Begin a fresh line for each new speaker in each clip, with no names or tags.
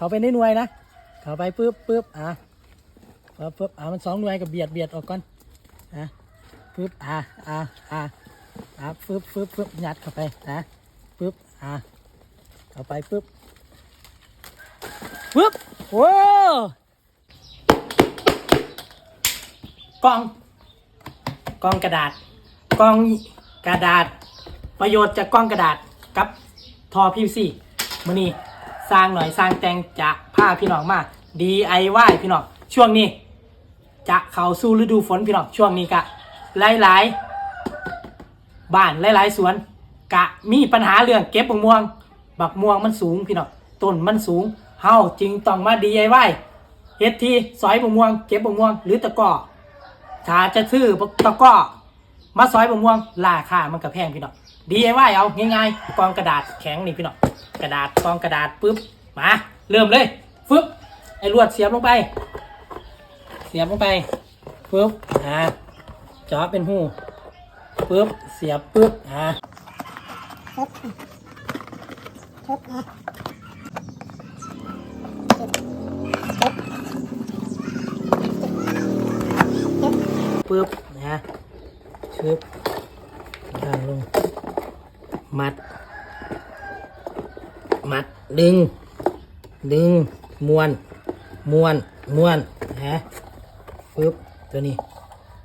เขาไปในหน่วยนะ เขาไปปึ๊บปึ๊บอะปึ๊บปึ๊บอะมันสองหน่วยกับเบียดเบียดออกก่อนอะปึ๊บอะอะอะอะปึ๊บปึ๊บปึ๊บยัดเข้าไปนะปึ๊บอะเข้าไปปึ๊บปึ๊บโว้กล่องกล่องกระดาษกล่องกระดาษ ประโยชน์จากกล้องกระดาษกับทอ PVC มือนี้ สร้างหน่อยสร้างแตงจากผ้าพี่น้องมา DIY พี่น้องช่วงนี้ จะเข้าสู่ฤดูฝนพี่น้องช่วงนี้กะหลายๆบ้านหลายๆสวน กะมีปัญหาเรื่องเก็บบักม่วง บักม่วงมันสูงพี่น้องต้นมันสูงเฮาจึงต้องมา DIY เฮ็ดที่ซอยบักม่วง เก็บบักม่วงหรือตะก้อถ้าจะซื้อตะก้อมาซอยบะม่วงราคามันก็แพงพี่น้อง DIY เอาง่ายๆกองกระดาษแข็งนี่พี่น้องกระดาษกองกระดาษปุ๊บมาเริ่มเลยฟึบไอ้ลวดเสียบลงไป เสียบลงไปปุ๊บอ่าจาะเป็นหูปุ๊บเสียบปุ๊บอ่าปุ๊บนะชึบทางลง มัด มัด ดึง ดึงมวนมวนมวนนะปึ๊บตัวนี้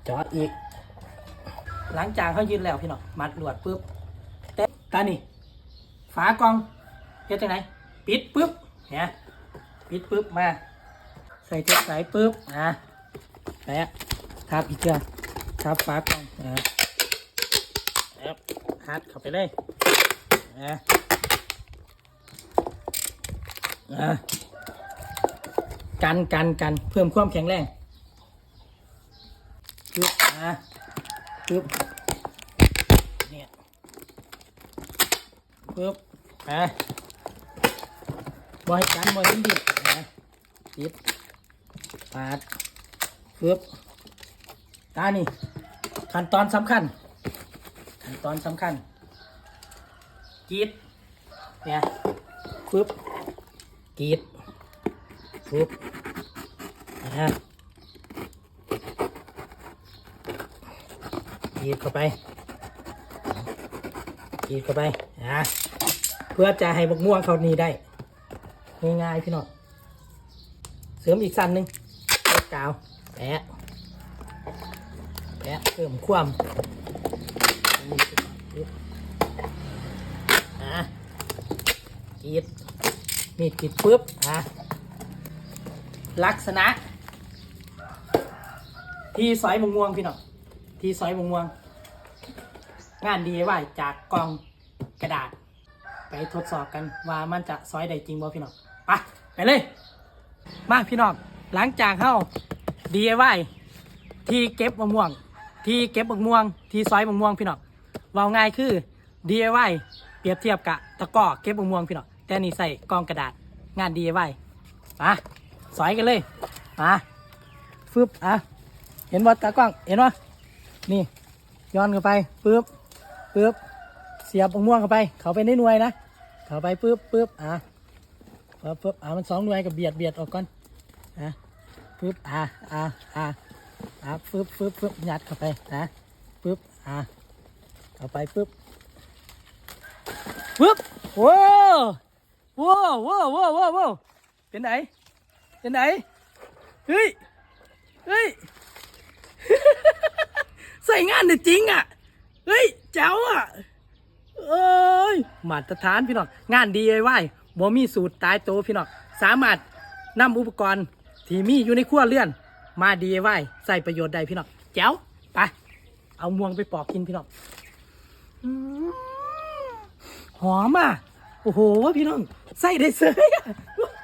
จาะอีก หลังจากเขายืนแล้วพี่น้องมัดลวดปึ๊บเตะตานี่ฝากล่องเฮ็ดจังไหนปิดปึ๊บเนี่ยปิดปึ๊บมา ใส่เจ็บใส่ปึ๊บนะแปะทับอีกเจ้าทับฝากล่องนะแล้วฮัดเข้าไปเลย นะนะกันกันกันเพิ่มความแข็งแรงปึ๊บนะปึ๊บเนี่ยปึ๊บนะบอยกันบอยดิ้ดินะปิดปาดปึ๊บตานี่ขั้นตอนสำคัญขั้นตอนสำคัญ กรีดเนี่ยปึ๊บกรีดปึ๊บนะฮะกรีดเข้าไปกรีดเข้าไปนะเพื่อจะให้บกม่วงเขานีได้ ง่ายๆพี่น้องเสริมอีกสั้นหนึ่งเกกาวแปะแปะเพิ่มความอะ กรีดมีดกรีดปุ๊บอะลักษณะ ที่ซอยมะม่วงพี่น้องที่ซอยมะม่วง งานดีไว้จากกล่องกระดาษ ไปทดสอบกันว่ามันจะซอยได้จริงบ่พี่น้องไปไปเลย มาพี่น้องหลังจากเข้า DIY ที่เก็บมะม่วง ที่เก็บมะม่วง ที่ซอยมะม่วงพี่น้องว่าง่ายคือ DIY เปรียบเทียบกับตะกร้อเก็บมะม่วงพี่น้อง แต่นี่ใส่กองกระดาษงาน DIY มาซอยกันเลยมาฟึบอะเห็นว่าตากล้องเห็นว่านี่ย้อนเข้าไปปึ๊บปึ๊บเสียบมะม่วงเข้าไป เขาไปในหน่วยนะเข้าไปปึ๊บปึ๊บอะปึ๊บปึ๊บอะมันสองหน่วยกับเบียดเบียดออกก่อนนะปึ๊บอะอะอะอะปึ๊บปึ๊บปึ๊บยัดเข้าไปนะปึ๊บอะเข้าไปปึ๊บปึ๊บโว้ วโว้วว้าวว้าวว้วโว้วเป็นไหน เป็นไหน เฮ้ย เฮ้ย ใส่งานได้จริงอะ เฮ้ย เจ๋วอะ เอ้ย มาตรฐานพี่น้อง งาน DIY บ่มีสูตรตายโตพี่น้อง สามารถนำอุปกรณ์ที่มีอยู่ในครัวเรือน มา DIY ใส่ประโยชน์ได้พี่น้องแจ๋วไป เอาม่วงไปปอกกินพี่น้องหอมอะ โอ้โห พี่น้อง ใส่ได้เสยอะแจ๋ว